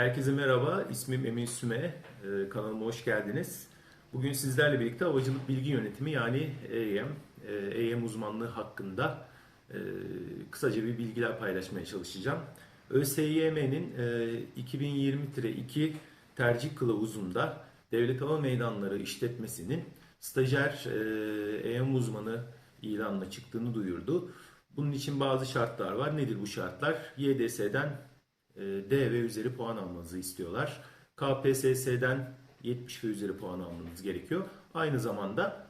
Herkese merhaba, ismim Emin Süme, Ee, kanalıma hoş geldiniz. Bugün sizlerle birlikte havacılık bilgi yönetimi yani EYM, EYM uzmanlığı hakkında e, kısaca bir bilgiler paylaşmaya çalışacağım. ÖSYM'nin e, 2020-2 tercih kılavuzunda Devlet Hava Meydanları işletmesinin stajyer e, EYM uzmanı ilanına çıktığını duyurdu. Bunun için bazı şartlar var. Nedir bu şartlar? YDS'den D ve üzeri puan almanızı istiyorlar. KPSS'den 70 ve üzeri puan almanız gerekiyor. Aynı zamanda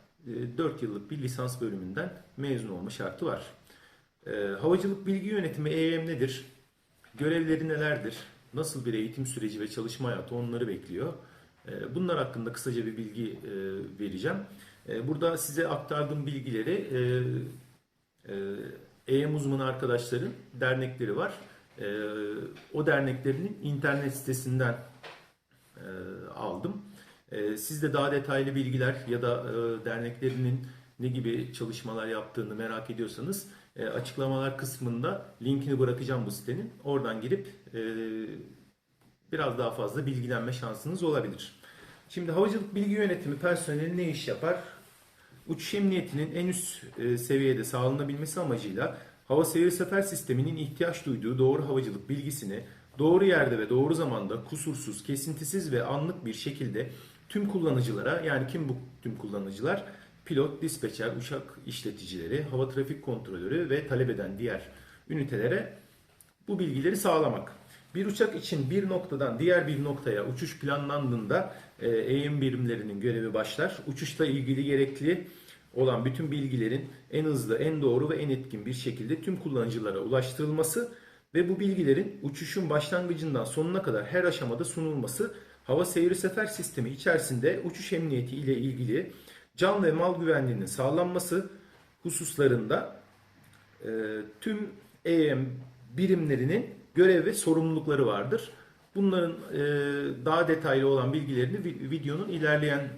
4 yıllık bir lisans bölümünden mezun olma şartı var. E, Havacılık bilgi yönetimi EYM nedir? Görevleri nelerdir? Nasıl bir eğitim süreci ve çalışma hayatı onları bekliyor. E, Bunlar hakkında kısaca bir bilgi e, vereceğim. E, Burada size aktardığım bilgileri e, e, EYM uzmanı arkadaşların dernekleri var. Ee, o derneklerinin internet sitesinden e, aldım. Ee, siz de daha detaylı bilgiler ya da e, derneklerinin ne gibi çalışmalar yaptığını merak ediyorsanız e, açıklamalar kısmında linkini bırakacağım bu sitenin. Oradan girip e, biraz daha fazla bilgilenme şansınız olabilir. Şimdi havacılık bilgi yönetimi personeli ne iş yapar? Uçuş emniyetinin en üst e, seviyede sağlanabilmesi amacıyla hava seyir sefer sisteminin ihtiyaç duyduğu doğru havacılık bilgisini doğru yerde ve doğru zamanda kusursuz, kesintisiz ve anlık bir şekilde tüm kullanıcılara yani kim bu tüm kullanıcılar? Pilot, dispatcher, uçak işleticileri, hava trafik kontrolörü ve talep eden diğer ünitelere bu bilgileri sağlamak. Bir uçak için bir noktadan diğer bir noktaya uçuş planlandığında e, eğim birimlerinin görevi başlar. Uçuşla ilgili gerekli olan bütün bilgilerin en hızlı, en doğru ve en etkin bir şekilde tüm kullanıcılara ulaştırılması ve bu bilgilerin uçuşun başlangıcından sonuna kadar her aşamada sunulması hava seyri sefer sistemi içerisinde uçuş emniyeti ile ilgili can ve mal güvenliğinin sağlanması hususlarında e, tüm EM birimlerinin görev ve sorumlulukları vardır. Bunların e, daha detaylı olan bilgilerini vi- videonun ilerleyen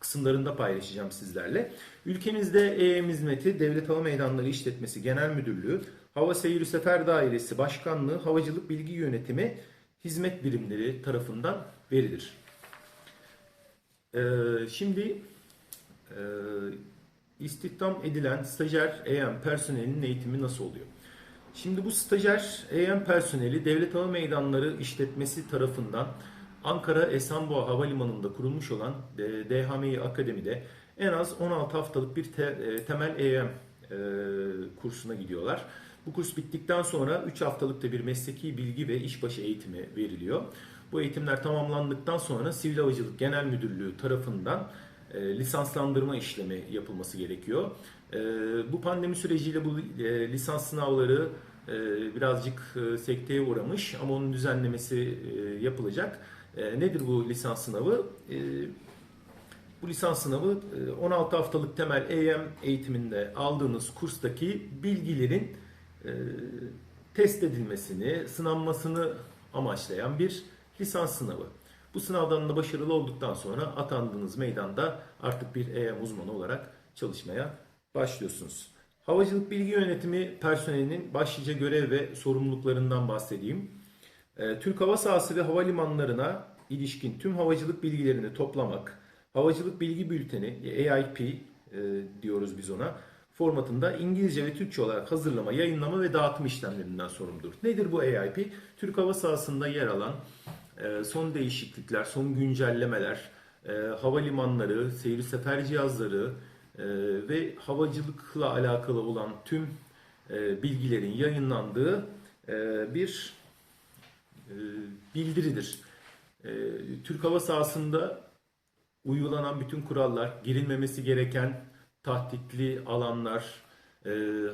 kısımlarında paylaşacağım sizlerle. Ülkemizde EM Hizmeti Devlet Hava Meydanları İşletmesi Genel Müdürlüğü, Hava Seyri Sefer Dairesi Başkanlığı, Havacılık Bilgi Yönetimi hizmet birimleri tarafından verilir. Ee, şimdi e, istihdam edilen stajyer EM personelinin eğitimi nasıl oluyor? Şimdi bu stajyer EM personeli Devlet Hava Meydanları İşletmesi tarafından Ankara Esenboğa Havalimanı'nda kurulmuş olan e, DHMİ Akademi'de en az 16 haftalık bir te- e, temel EM e, kursuna gidiyorlar. Bu kurs bittikten sonra 3 haftalık da bir mesleki bilgi ve işbaşı eğitimi veriliyor. Bu eğitimler tamamlandıktan sonra Sivil Havacılık Genel Müdürlüğü tarafından e, lisanslandırma işlemi yapılması gerekiyor. E, bu pandemi süreciyle bu e, lisans sınavları e, birazcık e, sekteye uğramış ama onun düzenlemesi e, yapılacak. E, nedir bu lisans sınavı? E, bu lisans sınavı e, 16 haftalık temel EM eğitiminde aldığınız kurstaki bilgilerin e, test edilmesini, sınanmasını amaçlayan bir lisans sınavı. Bu sınavdan da başarılı olduktan sonra atandığınız meydanda artık bir EM uzmanı olarak çalışmaya başlıyorsunuz. Havacılık bilgi yönetimi personelinin başlıca görev ve sorumluluklarından bahsedeyim. Ee, Türk hava sahası ve havalimanlarına ilişkin tüm havacılık bilgilerini toplamak, havacılık bilgi bülteni AIP e, diyoruz biz ona formatında İngilizce ve Türkçe olarak hazırlama, yayınlama ve dağıtım işlemlerinden sorumludur. Nedir bu AIP? Türk hava sahasında yer alan e, son değişiklikler, son güncellemeler, e, havalimanları, seyir sefer cihazları e, ve havacılıkla alakalı olan tüm e, bilgilerin yayınlandığı e, bir e, bildiridir. E, Türk hava sahasında uygulanan bütün kurallar, girilmemesi gereken tahtitli alanlar, e,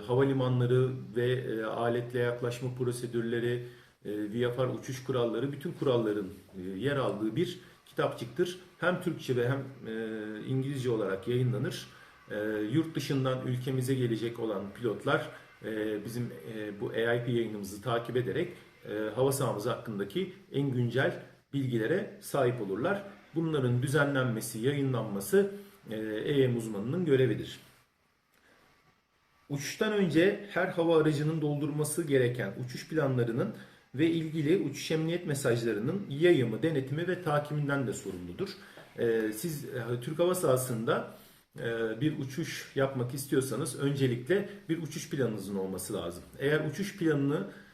havalimanları ve e, aletle yaklaşma prosedürleri, e, VFR uçuş kuralları, bütün kuralların e, yer aldığı bir kitapçıktır. Hem Türkçe ve hem e, İngilizce olarak yayınlanır. E, yurt dışından ülkemize gelecek olan pilotlar e, bizim e, bu AIP yayınımızı takip ederek e, hava sahamız hakkındaki en güncel bilgilere sahip olurlar. Bunların düzenlenmesi, yayınlanması e, EM uzmanının görevidir. Uçuştan önce her hava aracının doldurması gereken uçuş planlarının ve ilgili uçuş emniyet mesajlarının yayımı, denetimi ve takiminden de sorumludur. Ee, Siz e, Türk Hava Sahası'nda e, bir uçuş yapmak istiyorsanız öncelikle bir uçuş planınızın olması lazım. Eğer uçuş planını e,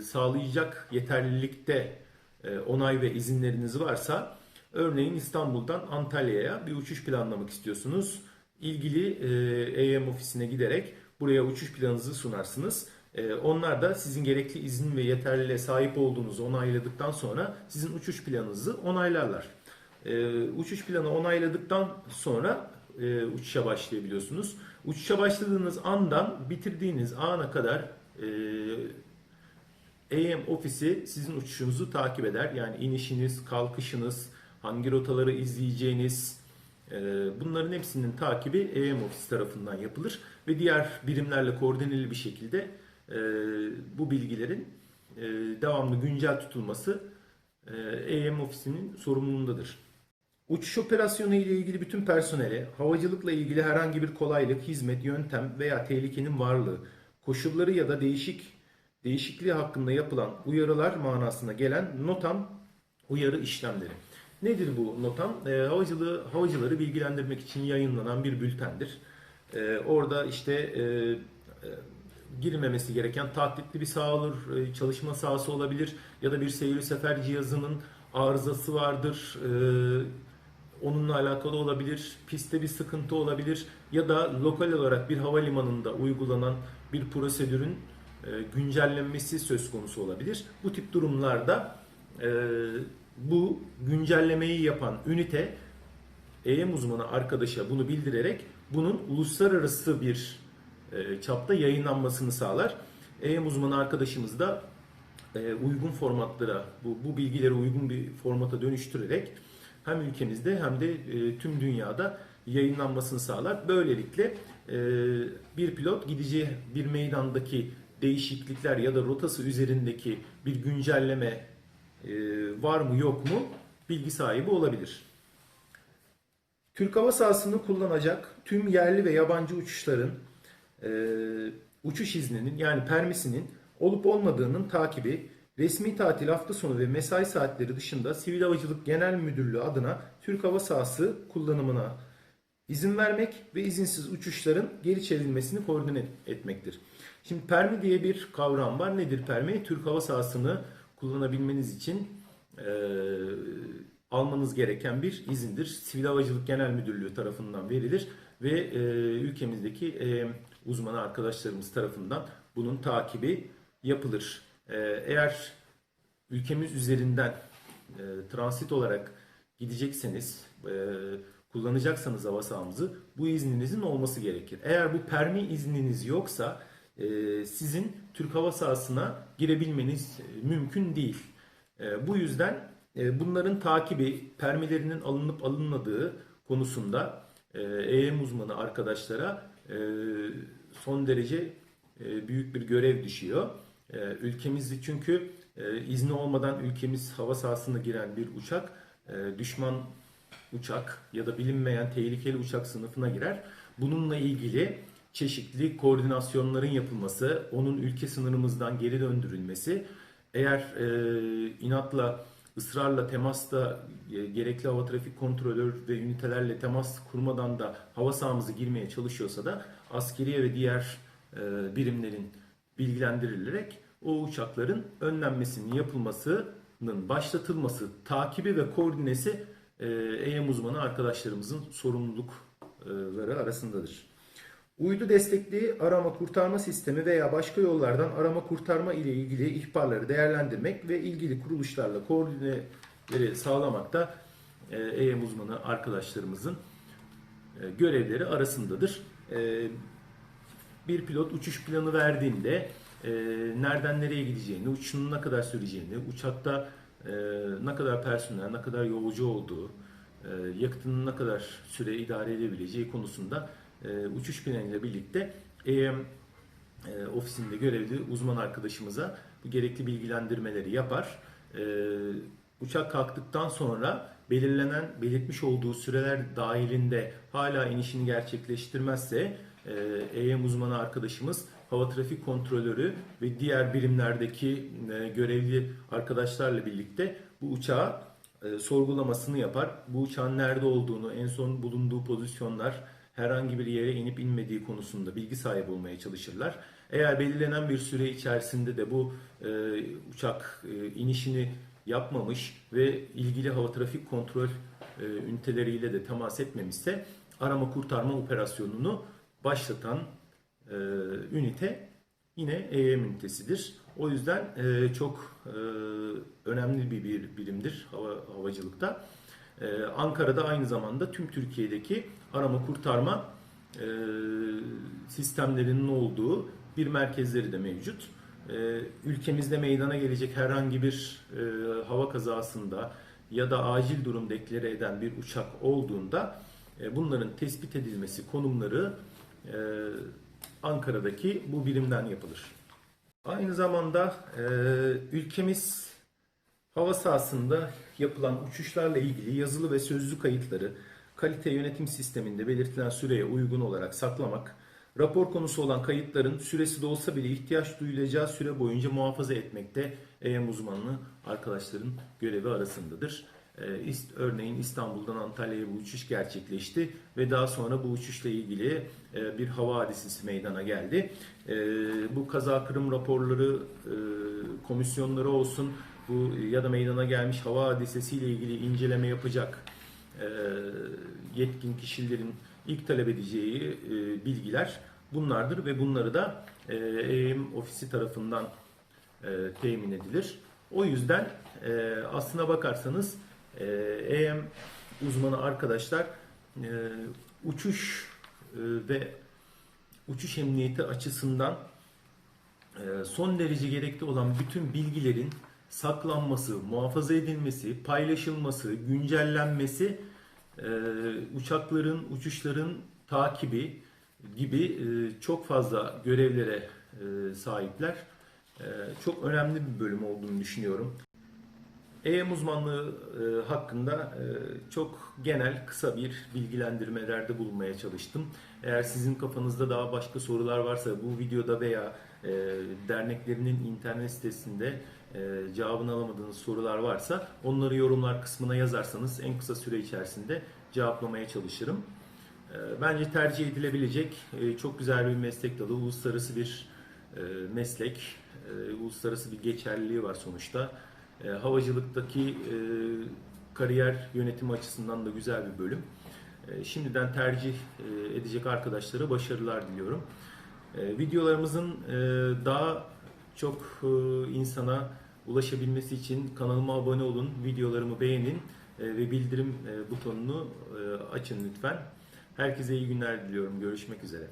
sağlayacak yeterlilikte e, onay ve izinleriniz varsa örneğin İstanbul'dan Antalya'ya bir uçuş planlamak istiyorsunuz. İlgili e, EM ofisine giderek buraya uçuş planınızı sunarsınız. E, Onlar da sizin gerekli izin ve yeterliliğe sahip olduğunuzu onayladıktan sonra sizin uçuş planınızı onaylarlar. E, Uçuş planı onayladıktan sonra e, uçuşa başlayabiliyorsunuz. Uçuşa başladığınız andan bitirdiğiniz ana kadar e, AM ofisi sizin uçuşunuzu takip eder. Yani inişiniz, kalkışınız, hangi rotaları izleyeceğiniz, e, bunların hepsinin takibi AM ofis tarafından yapılır ve diğer birimlerle koordineli bir şekilde e, bu bilgilerin e, devamlı güncel tutulması AM ofisinin sorumluluğundadır. Uçuş operasyonu ile ilgili bütün personele, havacılıkla ilgili herhangi bir kolaylık, hizmet, yöntem veya tehlikenin varlığı, koşulları ya da değişik değişikliği hakkında yapılan uyarılar manasına gelen NOTAM uyarı işlemleri. Nedir bu NOTAM? E, havacılığı, havacıları bilgilendirmek için yayınlanan bir bültendir. E, orada işte e, e, girmemesi gereken taklitli bir saha olur, e, çalışma sahası olabilir ya da bir seyir sefer cihazının arızası vardır. E, onunla alakalı olabilir, pistte bir sıkıntı olabilir ya da lokal olarak bir havalimanında uygulanan bir prosedürün güncellenmesi söz konusu olabilir. Bu tip durumlarda e, bu güncellemeyi yapan ünite EM uzmanı arkadaşa bunu bildirerek bunun uluslararası bir e, çapta yayınlanmasını sağlar. EM uzmanı arkadaşımız da e, uygun formatlara, bu, bu bilgileri uygun bir formata dönüştürerek hem ülkemizde hem de e, tüm dünyada yayınlanmasını sağlar. Böylelikle e, bir pilot gideceği bir meydandaki değişiklikler ya da rotası üzerindeki bir güncelleme e, var mı yok mu bilgi sahibi olabilir. Türk hava sahasını kullanacak tüm yerli ve yabancı uçuşların e, uçuş izninin yani permisinin olup olmadığının takibi, resmi tatil hafta sonu ve mesai saatleri dışında Sivil Havacılık Genel Müdürlüğü adına Türk hava sahası kullanımına izin vermek ve izinsiz uçuşların geri çevrilmesini koordine etmektir. Şimdi permi diye bir kavram var. Nedir permi? Türk hava sahasını kullanabilmeniz için e, almanız gereken bir izindir. Sivil Havacılık Genel Müdürlüğü tarafından verilir ve e, ülkemizdeki e, uzman arkadaşlarımız tarafından bunun takibi yapılır. E, eğer ülkemiz üzerinden e, transit olarak gidecekseniz, e, kullanacaksanız hava sahamızı bu izninizin olması gerekir. Eğer bu permi izniniz yoksa e, sizin Türk hava sahasına girebilmeniz e, mümkün değil. E, bu yüzden e, bunların takibi, permilerinin alınıp alınmadığı konusunda e, EM uzmanı arkadaşlara e, son derece e, büyük bir görev düşüyor. E, ülkemizde çünkü e, izni olmadan ülkemiz hava sahasına giren bir uçak e, düşman uçak ya da bilinmeyen tehlikeli uçak sınıfına girer. Bununla ilgili çeşitli koordinasyonların yapılması, onun ülke sınırımızdan geri döndürülmesi, eğer e, inatla, ısrarla temasta e, gerekli hava trafik kontrolör ve ünitelerle temas kurmadan da hava sahamızı girmeye çalışıyorsa da askeriye ve diğer e, birimlerin bilgilendirilerek o uçakların önlenmesinin yapılmasının başlatılması, takibi ve koordinesi e, EM uzmanı arkadaşlarımızın sorumlulukları arasındadır. Uydu destekli arama kurtarma sistemi veya başka yollardan arama kurtarma ile ilgili ihbarları değerlendirmek ve ilgili kuruluşlarla koordineleri sağlamak da e, EM uzmanı arkadaşlarımızın e, görevleri arasındadır. E, Bir pilot uçuş planı verdiğinde nereden nereye gideceğini, uçuşun ne kadar süreceğini, uçakta ne kadar personel, ne kadar yolcu olduğu, yakıtının ne kadar süre idare edebileceği konusunda e, uçuş planıyla birlikte EM e, ofisinde görevli uzman arkadaşımıza bu gerekli bilgilendirmeleri yapar. E, uçak kalktıktan sonra belirlenen, belirtmiş olduğu süreler dahilinde hala inişini gerçekleştirmezse e, EM uzmanı arkadaşımız hava trafik kontrolörü ve diğer birimlerdeki e, görevli arkadaşlarla birlikte bu uçağı e, sorgulamasını yapar. Bu uçağın nerede olduğunu, en son bulunduğu pozisyonlar, herhangi bir yere inip inmediği konusunda bilgi sahibi olmaya çalışırlar. Eğer belirlenen bir süre içerisinde de bu e, uçak e, inişini yapmamış ve ilgili hava trafik kontrol e, üniteleriyle de temas etmemişse arama kurtarma operasyonunu başlatan e, ünite yine EM ünitesidir. O yüzden e, çok e, önemli bir, bir birimdir hava, havacılıkta. E, Ankara'da aynı zamanda tüm Türkiye'deki arama kurtarma e, sistemlerinin olduğu bir merkezleri de mevcut. E, ülkemizde meydana gelecek herhangi bir e, hava kazasında ya da acil durum deklare eden bir uçak olduğunda e, bunların tespit edilmesi konumları e, Ankara'daki bu birimden yapılır. Aynı zamanda e, ülkemiz hava sahasında yapılan uçuşlarla ilgili yazılı ve sözlü kayıtları kalite yönetim sisteminde belirtilen süreye uygun olarak saklamak, rapor konusu olan kayıtların süresi de olsa bile ihtiyaç duyulacağı süre boyunca muhafaza etmekte EM uzmanlığı arkadaşların görevi arasındadır. Ee, Örneğin İstanbul'dan Antalya'ya bu uçuş gerçekleşti ve daha sonra bu uçuşla ilgili e, bir hava hadisesi meydana geldi. Ee, Bu kaza kırım raporları e, komisyonları olsun bu ya da meydana gelmiş hava hadisesiyle ilgili inceleme yapacak e, yetkin kişilerin ilk talep edeceği bilgiler bunlardır ve bunları da e, EM ofisi tarafından temin edilir. O yüzden aslına bakarsanız e, EM uzmanı arkadaşlar e, uçuş e, ve uçuş emniyeti açısından e, son derece gerekli olan bütün bilgilerin saklanması, muhafaza edilmesi, paylaşılması, güncellenmesi, e, uçakların, uçuşların takibi gibi e, çok fazla görevlere e, sahipler. E, Çok önemli bir bölüm olduğunu düşünüyorum. EM uzmanlığı e, hakkında e, çok genel kısa bir bilgilendirmelerde bulunmaya çalıştım. Eğer sizin kafanızda daha başka sorular varsa bu videoda veya e, derneklerinin internet sitesinde e, cevabını alamadığınız sorular varsa onları yorumlar kısmına yazarsanız en kısa süre içerisinde cevaplamaya çalışırım. E, Bence tercih edilebilecek e, çok güzel bir meslek dalı, uluslararası bir e, meslek, e, uluslararası bir geçerliliği var sonuçta. E, havacılıktaki e, kariyer yönetimi açısından da güzel bir bölüm. E, şimdiden tercih e, edecek arkadaşlara başarılar diliyorum. E, videolarımızın e, daha çok e, insana ulaşabilmesi için kanalıma abone olun, videolarımı beğenin e, ve bildirim e, butonunu e, açın lütfen. Herkese iyi günler diliyorum. Görüşmek üzere.